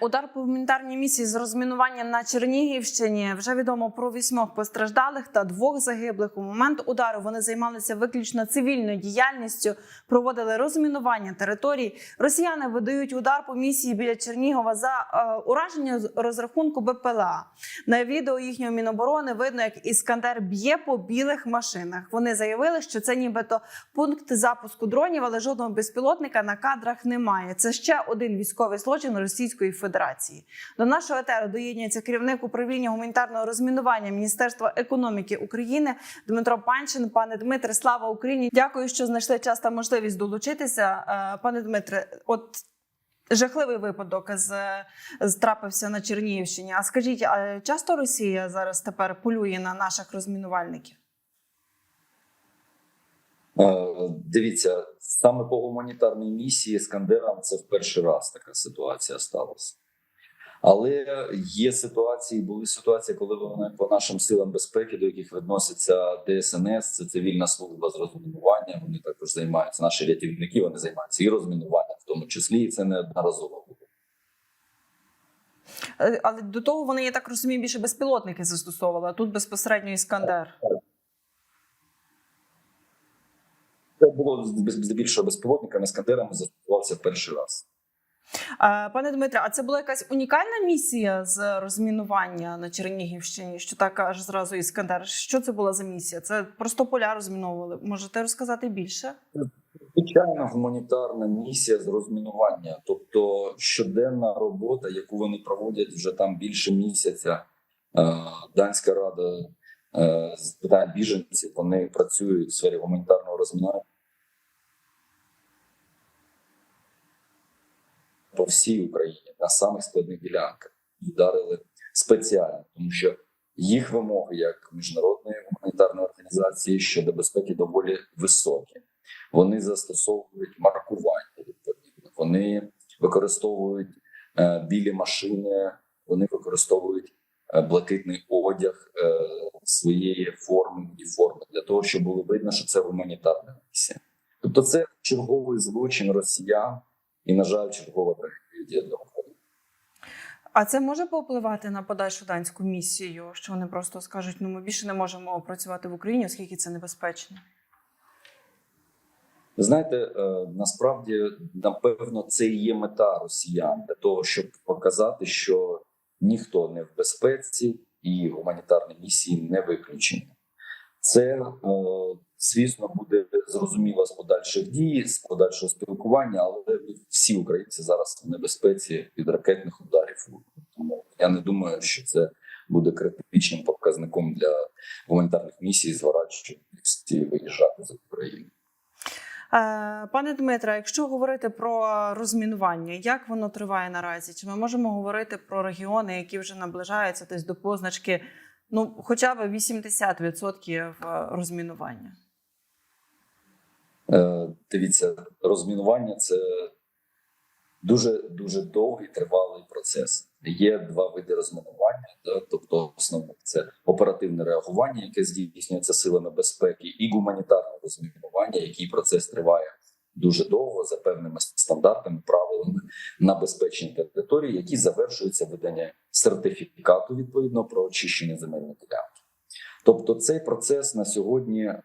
Удар гуманітарній місії з розмінування на Чернігівщині. Вже відомо про вісьмох постраждалих та двох загиблих. У момент удару вони займалися виключно цивільною діяльністю, проводили розмінування територій. Росіяни видають удар по місії біля Чернігова за е, ураження розрахунку БПЛА. На відео їхнього міноборони видно, як іскандер б'є по білих машинах. Вони заявили, що це нібито пункт запуску дронів, але жодного безпілотника на кадрах немає. Це ще один військовий злочин Російської Федерації. До нашого етеру доєднується керівник управління гуманітарного розмінування Міністерства економіки України Дмитро Панчин. Пане Дмитре, слава Україні! Дякую, що знайшли час та можливість долучитися. Е, Пане Дмитре, от. Жахливий випадок з, з трапився на Чернігівщині. А скажіть, а часто Росія зараз тепер полює на наших розмінувальників? Е, Дивіться, саме по гуманітарній місії Скандерам це в перший раз така ситуація сталася. Але є ситуації, були ситуації, коли вони по нашим силам безпеки, до яких відноситься ДСНС, це цивільна служба з розмінування. Вони також займаються. Наші рятівники вони займаються і розмінуванням, в тому числі, і це неодноразово було. Е, Але до того вони, я так розумію, більше безпілотники застосовували, а тут безпосередньо іскандер. Це було здебільшого безпілотниками, скандерами застосувався в перший раз. Е, Пане Дмитре, а це була якась унікальна місія з розмінування на Чернігівщині, що так аж зразу іскандер. Що це була за місія? Це просто поля розміновували. Можете розказати більше? Звичайно, гуманітарна місія з розмінування, тобто щоденна робота, яку вони проводять вже там більше місяця. Е, Данська рада е, з питань біженців вони працюють в сфері гуманітарного розмінування всій Україні на самих складних ділянках вдарили спеціально, тому що їх вимоги як міжнародної гуманітарної організації щодо безпеки доволі високі. Вони застосовують маркування відповідно. Вони використовують е, білі машини, вони використовують е, блакитний одяг е, своєї форми і форми для того, щоб було видно, що це гуманітарна місія. Тобто, це черговий злочин росіян і, на жаль, чергова трагедія для України. А це може повпливати на подальшу данську місію, що вони просто скажуть: ну ми більше не можемо працювати в Україні, оскільки це небезпечно. Знаєте, е, насправді, напевно, це і є мета росіян для того, щоб показати, що ніхто не в безпеці і гуманітарні місії не виключені. Це, е, звісно, буде зрозуміло з подальших дій, з подальшого спілкування, але всі українці зараз в небезпеці від ракетних ударів. Тому я не думаю, що це буде критичним показником для гуманітарних місій зворачувати виїжджати з України. Е, Пане Дмитре, якщо говорити про розмінування, як воно триває наразі? Чи ми можемо говорити про регіони, які вже наближаються десь до позначки, ну хоча б 80% розмінування? Е, Дивіться, розмінування це дуже дуже довгий тривалий процес. Є два види розмінування. Да? Тобто, основне це оперативне реагування, яке здійснюється силами безпеки, і гуманітарне розмінування, який процес триває дуже довго за певними стандартами, правилами на безпечній території, які завершуються видання сертифікату відповідно про очищення земельної ділянки. Тобто, цей процес на сьогодні. Е,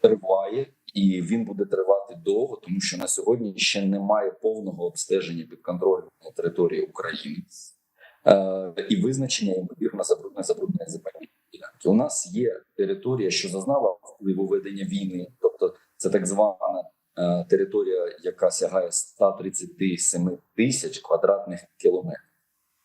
триває, і він буде тривати довго, тому що на сьогодні ще немає повного обстеження підконтрольної території України е, і визначення ймовірно забруднення забруднення земельної ділянки. У нас є територія, що зазнала впливу ведення війни, тобто це так звана е, територія, яка сягає 137 тисяч квадратних кілометрів.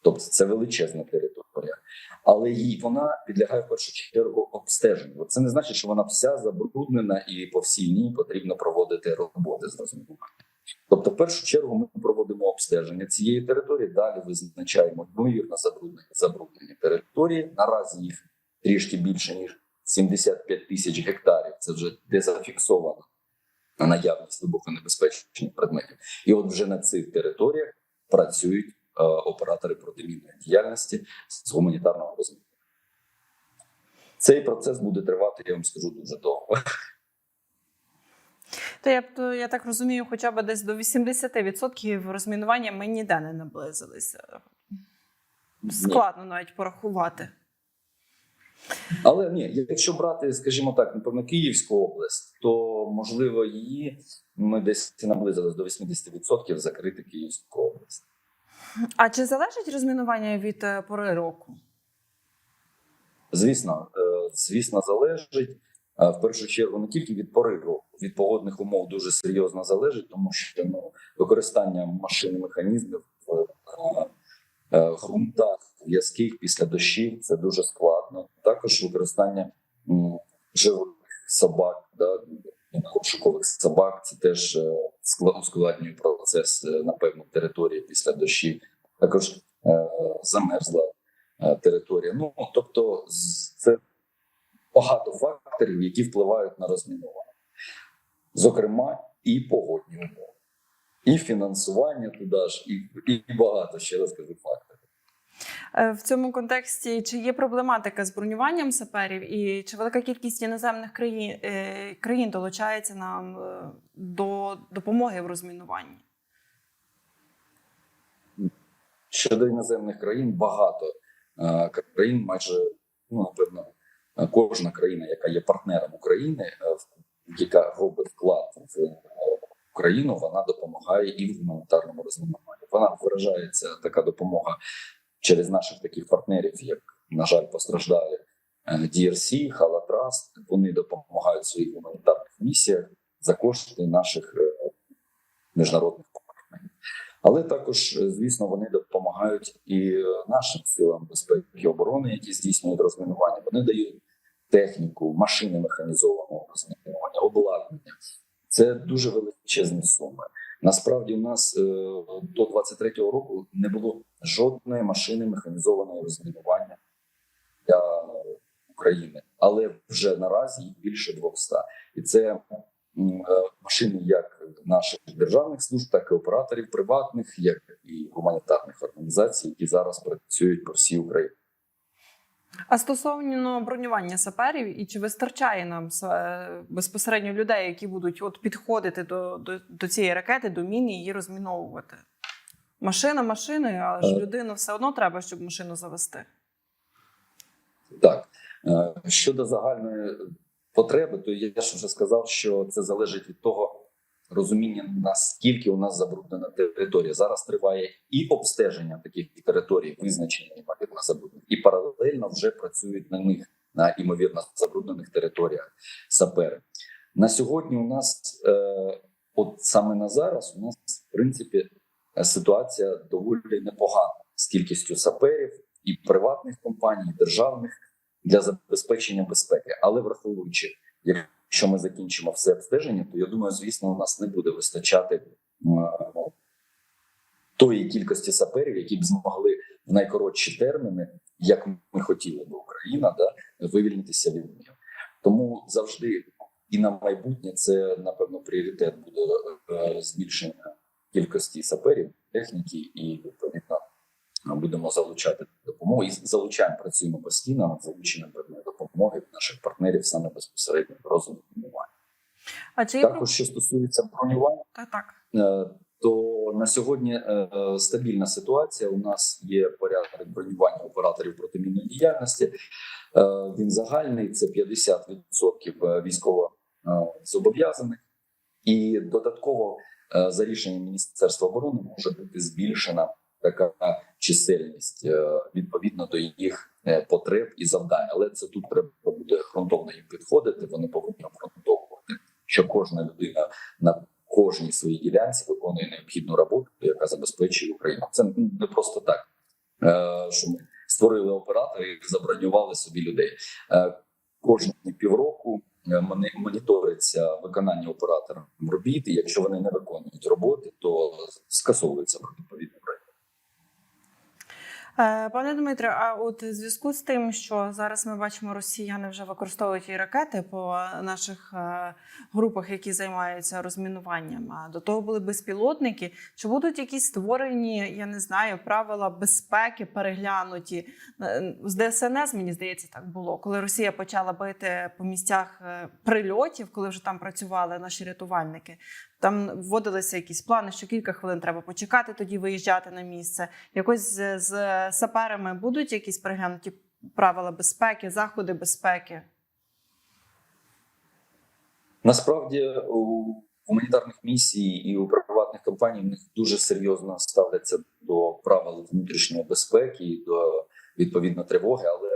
Тобто це величезна територія, але їй вона підлягає в першу чергу обстеженню. Це не значить, що вона вся забруднена і по всій ній потрібно проводити роботи з розмінування. Тобто, в першу чергу, ми проводимо обстеження цієї території. Далі визначаємо ймовірно забруднення забруднені території. Наразі їх трішки більше ніж 75 тисяч гектарів. Це вже де зафіксовано наявність вибухонебезпечних предметів. І от вже на цих територіях працюють оператори протимінної діяльності з гуманітарного розміру. Цей процес буде тривати, я вам скажу, дуже довго. То я я так розумію, хоча б десь до 80% розмінування ми ніде не наблизилися. Складно навіть порахувати. Але ні, якщо брати, скажімо так, напевно, Київську область, то можливо її ми десь наблизились до 80% закрити Київську область. А чи залежить розмінування від е, пори року? Звісно, е, звісно, залежить е, в першу чергу не тільки від пори року, від погодних умов дуже серйозно залежить, тому що ну, використання машин механізмів в ґрунтах в'язких після дощів це дуже складно. Також використання живих собак, да, розшукових собак, це теж ускладнює процес е, на певну території після дощів. Також е, замерзла е, територія. Ну тобто, це багато факторів, які впливають на розмінування, зокрема, і погодні умови, і фінансування туди ж, і, і багато ще раз кажу В цьому контексті чи є проблематика з бронюванням саперів, і чи велика кількість іноземних країн, е, країн долучається нам е, до допомоги в розмінуванні? Щодо іноземних країн, багато е, країн, майже ну напевно, е, кожна країна, яка є партнером України, е, яка робить вклад в е, Україну, вона допомагає і в гуманітарному розмінуванні. Вона виражається така допомога через наших таких партнерів, як на жаль, постраждалі е, DRC, Халатрас. Вони допомагають своїх гуманітарних місіях за кошти наших е, міжнародних партнерів. Але також, е, звісно, вони допомагають і нашим силам безпеки і оборони, які здійснюють розмінування. Вони дають техніку, машини механізованого розмінування, обладнання. Це дуже величезні суми. Насправді, у нас е, до 23-го року не було жодної машини механізованого розмінування для України, але вже наразі їх більше 200. І це е, машини як наших державних служб, так і операторів приватних, як і гуманітарних організацій, які зараз працюють по всій Україні. А стосовно бронювання саперів, і чи вистачає нам безпосередньо людей, які будуть от підходити до, до, до цієї ракети, до міни і її розміновувати? Машина машиною, але ж людину все одно треба, щоб машину завести. Так Е, щодо загальної потреби, то я ж вже сказав, що це залежить від того розуміння, наскільки у нас забруднена територія. Зараз триває і обстеження таких територій, визначення ймовірно забруднених, і паралельно вже працюють на них на імовірно забруднених територіях сапери. На сьогодні у нас, е, от саме на зараз, у нас в принципі ситуація доволі непогана з кількістю саперів і приватних компаній, і державних для забезпечення безпеки. Але враховуючи, якщо ми закінчимо все обстеження, то я думаю, звісно, у нас не буде вистачати тої кількості саперів, які б змогли в найкоротші терміни, як ми хотіли би Україна, да, вивільнитися від них. Тому завжди і на майбутнє це напевно пріоритет буде е, збільшення кількості саперів, техніки і відповідно будемо залучати допомогу і залучаємо, працюємо постійно над залученням допомоги від наших партнерів саме безпосередньо в розмінуванні. А чи Також що стосується бронювання, Так, так. е, то на сьогодні е, стабільна ситуація. У нас є порядок бронювання операторів протимінної діяльності. Е, Він загальний це 50% військово зобов'язаних, і додатково за рішенням Міністерства оборони може бути збільшена така чисельність відповідно до їх потреб і завдань. Але це тут треба буде ґрунтовно їм підходити. Вони повинні обґрунтовувати, що кожна людина на кожній своїй ділянці виконує необхідну роботу, яка забезпечує Україну. Це не просто так, е, що ми створили оператори і забронювали собі людей. Е, Кожні півроку е, моніториться виконання оператором робіт. Якщо вони не виконують роботи, то скасовується. Е, Пане Дмитре, а от в зв'язку з тим, що зараз ми бачимо, росіяни вже використовують і ракети по наших е, групах, які займаються розмінуванням. А до того були безпілотники. Чи будуть якісь створені, я не знаю, правила безпеки переглянуті Е, з ДСНС? Мені здається, так було, коли Росія почала бити по місцях е, прильотів, коли вже там працювали наші рятувальники. Там вводилися якісь плани, що кілька хвилин треба почекати, тоді виїжджати на місце. Якось з, з саперами будуть якісь переглянуті правила безпеки, заходи безпеки. Насправді у гуманітарних місій і у приватних компаній в них дуже серйозно ставляться до правил внутрішньої безпеки і до відповідно тривоги. Але,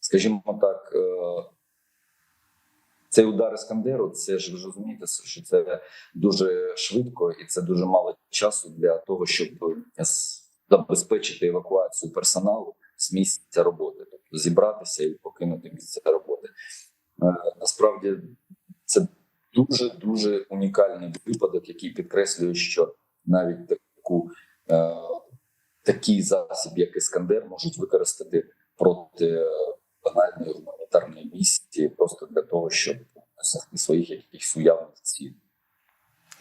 скажімо так, е, цей удар Іскандеру, це ж ви розумієте, що це дуже швидко і це дуже мало часу для того, щоб забезпечити евакуацію персоналу з місця роботи, тобто зібратися і покинути місце роботи. Е, Насправді це дуже дуже унікальний випадок, який підкреслює, що навіть таку е, такий засіб, як Іскандер, можуть використати проти е, банальної гуманітарної місії, просто для того, щоб досягти своїх якихось уявних цілей.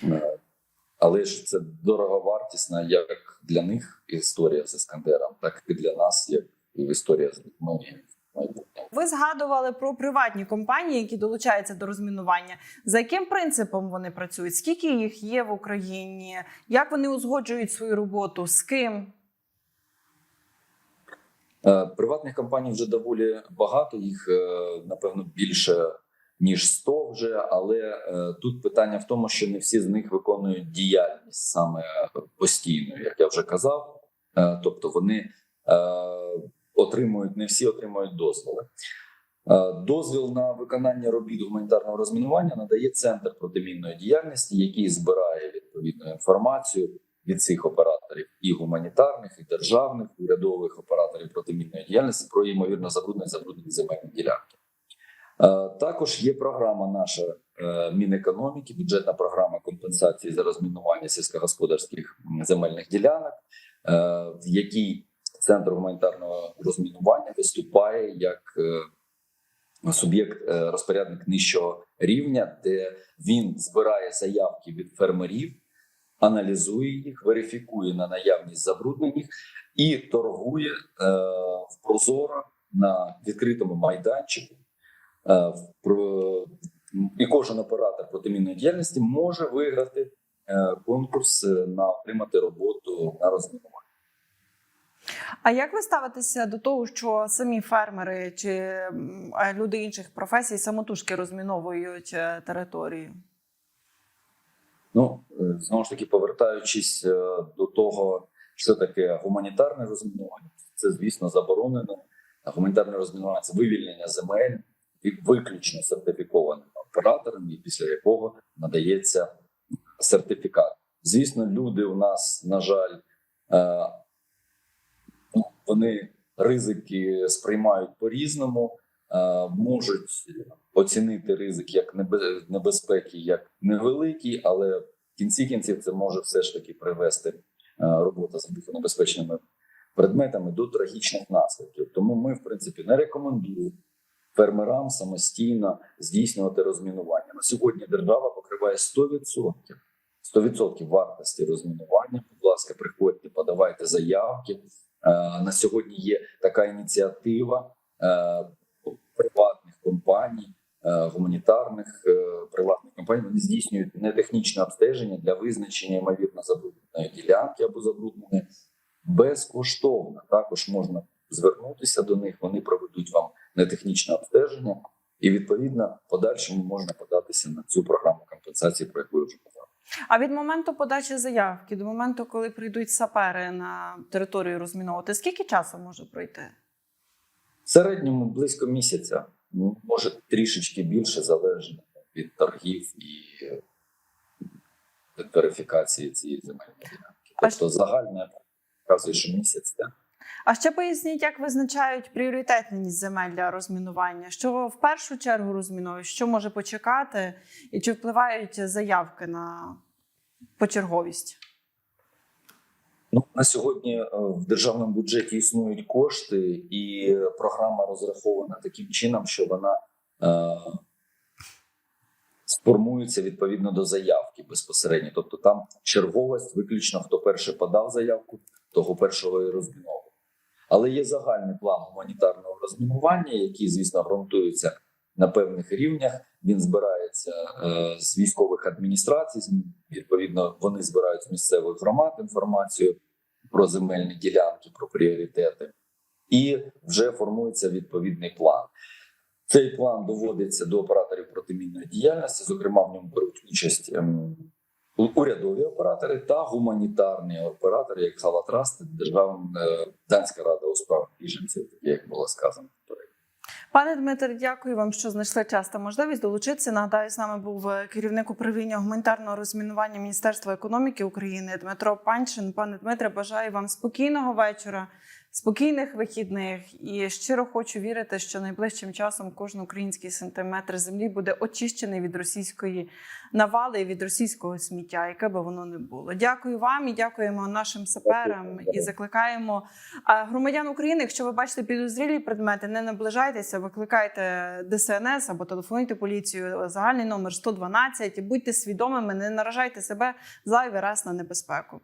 Е, Але ж це дороговартісна як для них історія з Іскандером, так і для нас, як і історія з людьми. Ви згадували про приватні компанії, які долучаються до розмінування. За яким принципом вони працюють? Скільки їх є в Україні? Як вони узгоджують свою роботу? З ким? Е, Приватних компаній вже доволі багато, їх е, напевно більше ніж 100 вже. Але е, тут питання в тому, що не всі з них виконують діяльність саме постійно, як я вже казав. Тобто вони отримують, не всі отримують дозволи. Дозвіл на виконання робіт гуманітарного розмінування надає центр протимінної діяльності, який збирає відповідну інформацію від цих операторів і гуманітарних, і державних, урядових операторів протимінної діяльності про ймовірно забруднені забруднені земельні ділянки. Е, Також є програма наша е, Мінекономіки, бюджетна програма компенсації за розмінування сільськогосподарських земельних ділянок, е, в якій центр гуманітарного розмінування виступає як суб'єкт розпорядник нижчого рівня, де він збирає заявки від фермерів, аналізує їх, верифікує на наявність забруднених і торгує е, в прозоро на відкритому майданчику. Е, в і кожен оператор протимінної діяльності може виграти е, конкурс е, на отримати роботу на розмінування. А як ви ставитеся до того, що самі фермери чи люди інших професій самотужки розміновують е, територію? Ну е, знову ж таки, повертаючись е, до того, що таке гуманітарне розмінування, це звісно заборонено. Гуманітарне розмінування це вивільнення земель виключно сертифікованим оператором, і після якого надається сертифікат. Звісно, люди у нас, на жаль, е, ну, вони ризики сприймають по-різному, е, можуть оцінити ризик як небе- небезпеки, як невеликий, але в кінці кінців це може все ж таки привести е, робота з вибухонебезпечними предметами до трагічних наслідків. Тому ми, в принципі, не рекомендуємо фермерам самостійно здійснювати розмінування. На сьогодні держава покриває 100%. 100% вартості розмінування. Будь ласка, приходьте, подавайте заявки. Е, На сьогодні є така ініціатива е, компаній, е, гуманітарних е, приватних компаній. Вони здійснюють нетехнічне обстеження для визначення ймовірно забрудненої ділянки або забрудненої безкоштовно. Також можна звернутися до них. Вони проведуть вам нетехнічне обстеження, і відповідно подальшому можна податися на цю програму компенсації, про яку я вже казав. А від моменту подачі заявки до моменту, коли прийдуть сапери на територію розміновувати, скільки часу може пройти? В середньому близько місяця, може трішечки більше, залежно від торгів і е, від верифікації цієї земельної ділянки. Тобто загальне вказує, що місяць. Так. А ще поясніть, як визначають пріоритетність земель для розмінування? Що в першу чергу розмінують, що може почекати, і чи впливають заявки на почерговість? Ну на сьогодні е, в державному бюджеті існують кошти, і програма розрахована таким чином, що вона е, сформується відповідно до заявки безпосередньо. Тобто там черговість виключно хто перше подав заявку, того першого і розміновував. Але є загальний план гуманітарного розмінування, який, звісно, ґрунтується на певних рівнях. Він збирається е, з військових адміністрацій. Відповідно, вони збирають з місцевих громад інформацію про земельні ділянки, про пріоритети, і вже формується відповідний план. Цей план доводиться до операторів протимінної діяльності. Зокрема, в ньому беруть участь ем, урядові оператори та гуманітарні оператори, як Халатраст, Державна е, Данська рада у справах біженців, як було сказано. Пане Дмитре, дякую вам, що знайшли час та можливість долучитися. Нагадаю, з нами був е, керівник управління гуманітарного розмінування Міністерства економіки України Дмитро Панчин. Пане Дмитре, бажаю вам спокійного вечора, спокійних вихідних і щиро хочу вірити, що найближчим часом кожен український сантиметр землі буде очищений від російської навали і від російського сміття, яке би воно не було. Дякую вам і дякуємо нашим саперам і закликаємо громадян України, якщо ви бачите підозрілі предмети, не наближайтеся, викликайте ДСНС або телефонуйте поліцію. Загальний номер 112. Будьте свідомими, не наражайте себе зайвий раз на небезпеку.